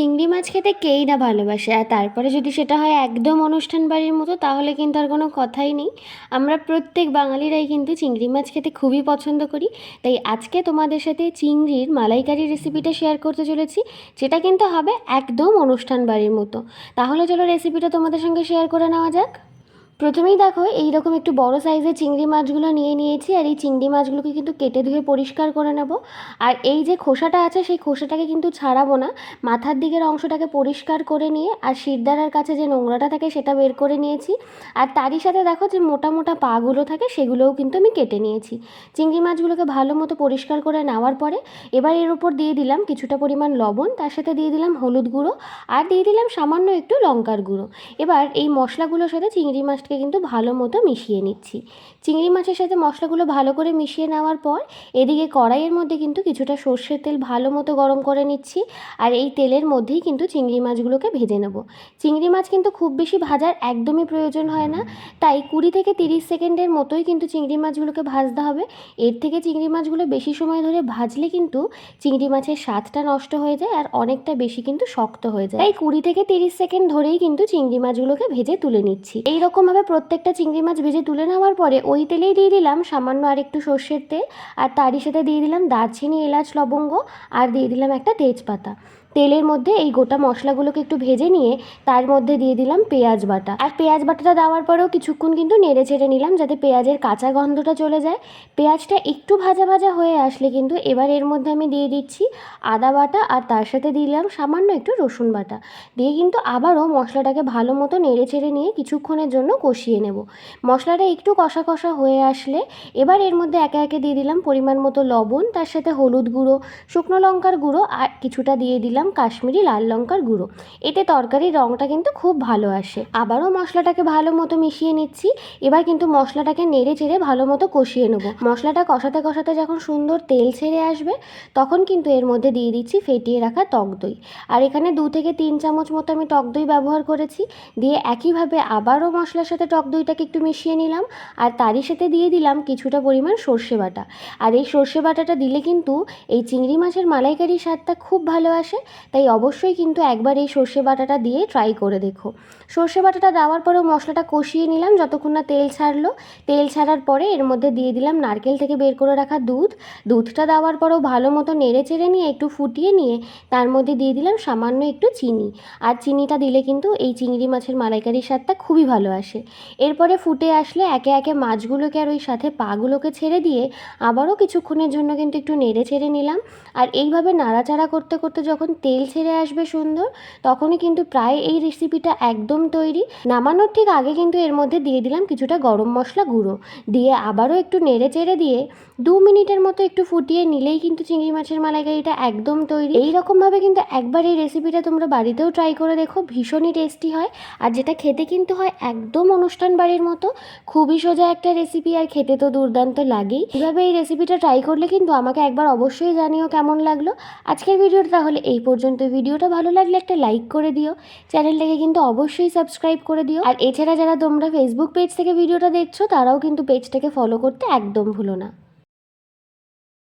চিংড়ি মাছ খেতে কেই না ভালোবাসে। আর তারপরে যদি সেটা হয় একদম অনুষ্ঠান বাড়ির মতো, তাহলে কিন্তু আর কোনো কথাই নেই। আমরা প্রত্যেক বাঙালিরাই কিন্তু চিংড়ি মাছ খেতে খুবই পছন্দ করি। তাই আজকে তোমাদের সাথে চিংড়ির মালাইকারি রেসিপিটা শেয়ার করতে চলেছি, যেটা কিন্তু হবে একদম অনুষ্ঠান বাড়ির মতো। তাহলে চলো রেসিপিটা তোমাদের সঙ্গে শেয়ার করে নেওয়া যাক। প্রথমেই দেখো, এইরকম একটু বড় সাইজের চিংড়ি মাছগুলো নিয়ে নিয়েছি, আর এই চিংড়ি মাছগুলোকে কিন্তু কেটে ধুয়ে পরিষ্কার করে নেব। আর এই যে খোসাটা আছে, সেই খোসাটাকে কিন্তু ছাড়াবো না। মাথার দিকের অংশটাকে পরিষ্কার করে নিয়ে, আর শিরদাঁড়ার কাছে যে নোংরাটা থাকে, সেটা বের করে নিয়েছি। আর তারই সাথে দেখো যে মোটা মোটা পাগুলো থাকে, সেগুলোও কিন্তু আমি কেটে নিয়েছি। চিংড়ি মাছগুলোকে ভালো মতো পরিষ্কার করে নেওয়ার পরে, এবার এর উপর দিয়ে দিলাম কিছুটা পরিমাণ লবণ, তার সাথে দিয়ে দিলাম হলুদ গুঁড়ো, আর দিয়ে দিলাম সামান্য একটু লঙ্কার গুঁড়ো। এবার এই মশলাগুলোর সাথে চিংড়ি মাছটাকে কিন্তু ভালো মতো মিশিয়ে নিচ্ছি। চিংড়ি মাছের সাথে মশলাগুলো ভালো করে মিশিয়ে নেওয়ার পর এদিকে কড়াইয়ের মধ্যে কিন্তু কিছুটা সর্ষের তেল ভালো মতো গরম করে নিচ্ছি আর এই তেলের মধ্যেই কিন্তু চিংড়ি মাছগুলোকে ভেজে নেব। চিংড়ি মাছ কিন্তু খুব বেশি ভাজার একদমই প্রয়োজন হয় না, তাই কুড়ি থেকে তিরিশ সেকেন্ডের মতোই কিন্তু চিংড়ি মাছগুলোকে ভাজতে হবে। এর থেকে চিংড়ি মাছগুলো বেশি সময় ধরে ভাজলে কিন্তু চিংড়ি মাছের স্বাদটা নষ্ট হয়ে যায় আর অনেকটা বেশি কিন্তু শক্ত হয়ে যায়। তাই কুড়ি থেকে তিরিশ সেকেন্ড ধরেই কিন্তু চিংড়ি মাছগুলোকে ভেজে তুলে নিচ্ছি। এইরকমভাবে প্রত্যেকটা চিংড়ি মাছ ভেজে তুলে নেওয়ার পরে ওই তেলেই দিয়ে দিলাম সামান্য আর একটু সর্ষের তেল, আর তারই সাথে দিয়ে দিলাম দারচিনি, এলাচ, লবঙ্গ, আর দিয়ে দিলাম একটা তেজপাতা। তেলের মধ্যে এই গোটা মশলাগুলোকে একটু ভেজে নিয়ে তার মধ্যে দিয়ে দিলাম পেঁয়াজ বাটা। আর পেঁয়াজ বাটাটা দেওয়ার পরেও কিছুক্ষণ কিন্তু নেড়ে চেড়ে নিলাম যাতে পেঁয়াজের কাঁচা গন্ধটা চলে যায়। পেঁয়াজটা একটু ভাজা ভাজা হয়ে আসলে কিন্তু এবার এর মধ্যে আমি দিয়ে দিচ্ছি আদা বাটা আর তার সাথে দিলাম সামান্য একটু রসুন বাটা। দিয়ে কিন্তু আবারও মশলাটাকে ভালো মতো নেড়ে চেড়ে নিয়ে কিছুক্ষণের জন্য কষিয়ে নেব। মশলাটা একটু কষা কষা হয়ে আসলে এবার এর মধ্যে একে একে দিয়ে দিলাম পরিমাণ মতো লবণ, তার সাথে হলুদ গুঁড়ো, শুকনো লঙ্কার গুঁড়ো আর কিছুটা দিয়ে দিলাম কাশ্মীরি লাল লঙ্কার গুঁড়ো। এতে তরকারির রঙটা কিন্তু খুব ভালো আসে। আবারও মশলাটাকে ভালো মতো মিশিয়ে নিচ্ছি। এবার কিন্তু মশলাটাকে নেড়ে চেড়ে ভালো মতো কষিয়ে নেব। মশলাটা কষাতে কষাতে যখন সুন্দর তেল ছেড়ে আসবে, তখন কিন্তু এর মধ্যে দিয়ে দিচ্ছি ফেটিয়ে রাখা টক দই। আর এখানে দু থেকে তিন চামচ মতো আমি টক দই ব্যবহার করেছি। দিয়ে একইভাবে আবারও মশলার সাথে টক দইটাকে একটু মিশিয়ে নিলাম। আর তারই সাথে দিয়ে দিলাম কিছুটা পরিমাণ সর্ষে বাটা। আর এই সর্ষে বাটাটা দিলে কিন্তু এই চিংড়ি মাছের মালাইকারির স্বাদটা খুব ভালো আসে। তাই অবশ্যই কিন্তু একবার এই সর্ষে বাটাটা দিয়ে ট্রাই করে দেখো। সর্ষে বাটাটা দেওয়ার পরেও মশলাটা কষিয়ে নিলাম, যতক্ষণ না তেল ছাড়লো। তেল ছাড়ার পরে এর মধ্যে দিয়ে দিলাম নারকেল থেকে বের করে রাখা দুধ। দুধটা দেওয়ার পরেও ভালো মতো নেড়ে চেড়ে নিয়ে একটু ফুটিয়ে নিয়ে তার মধ্যে দিয়ে দিলাম সামান্য একটু চিনি। আর চিনিটা দিলে কিন্তু এই চিংড়ি মাছের মালাইকারির স্বাদটা খুবই ভালো আসে। এরপরে ফুটে আসলে একে একে মাছগুলোকে আর ওই সাথে পাগুলোকে ছেড়ে দিয়ে আবারও কিছুক্ষণের জন্য কিন্তু একটু নেড়ে ছেড়ে নিলাম। আর এইভাবে নাড়াচাড়া করতে করতে যখন তেল ছেড়ে আসবে সুন্দর, তখনই কিন্তু প্রায় এই রেসিপিটা একদম তৈরি। নামানোর ঠিক আগে কিন্তু এর মধ্যে দিয়ে দিলাম কিছুটা গরম মশলা গুঁড়ো। দিয়ে আবারও একটু নেড়ে চেড়ে দিয়ে দু মিনিটের মতো একটু ফুটিয়ে নিলেই কিন্তু চিংড়ি মাছের মালাইকারিটা একদম তৈরি। এই রকমভাবে কিন্তু একবার এই রেসিপিটা তোমরা বাড়িতেও ট্রাই করে দেখো, ভীষণই টেস্টি হয়। আর যেটা খেতে কিন্তু হয় একদম অনুষ্ঠান বাড়ির মতো, খুবই সোজা একটা রেসিপি আর খেতে তো দুর্দান্ত লাগেই। এভাবে এই রেসিপিটা ট্রাই করলে কিন্তু আমাকে একবার অবশ্যই জানিও কেমন লাগল। আজকের ভিডিওটা তাহলে এই পর্যন্ত ভিডিওটা ভালো লাগলে একটা লাইক করে দিও। চ্যানেলটাকে কিন্তু অবশ্যই সাবস্ক্রাইব করে দিও। আর এছাড়া যারা তোমরা ফেসবুক পেজ থেকে ভিডিওটা দেখছ, তারাও কিন্তু পেজটাকে ফলো করতে একদম ভুলো না।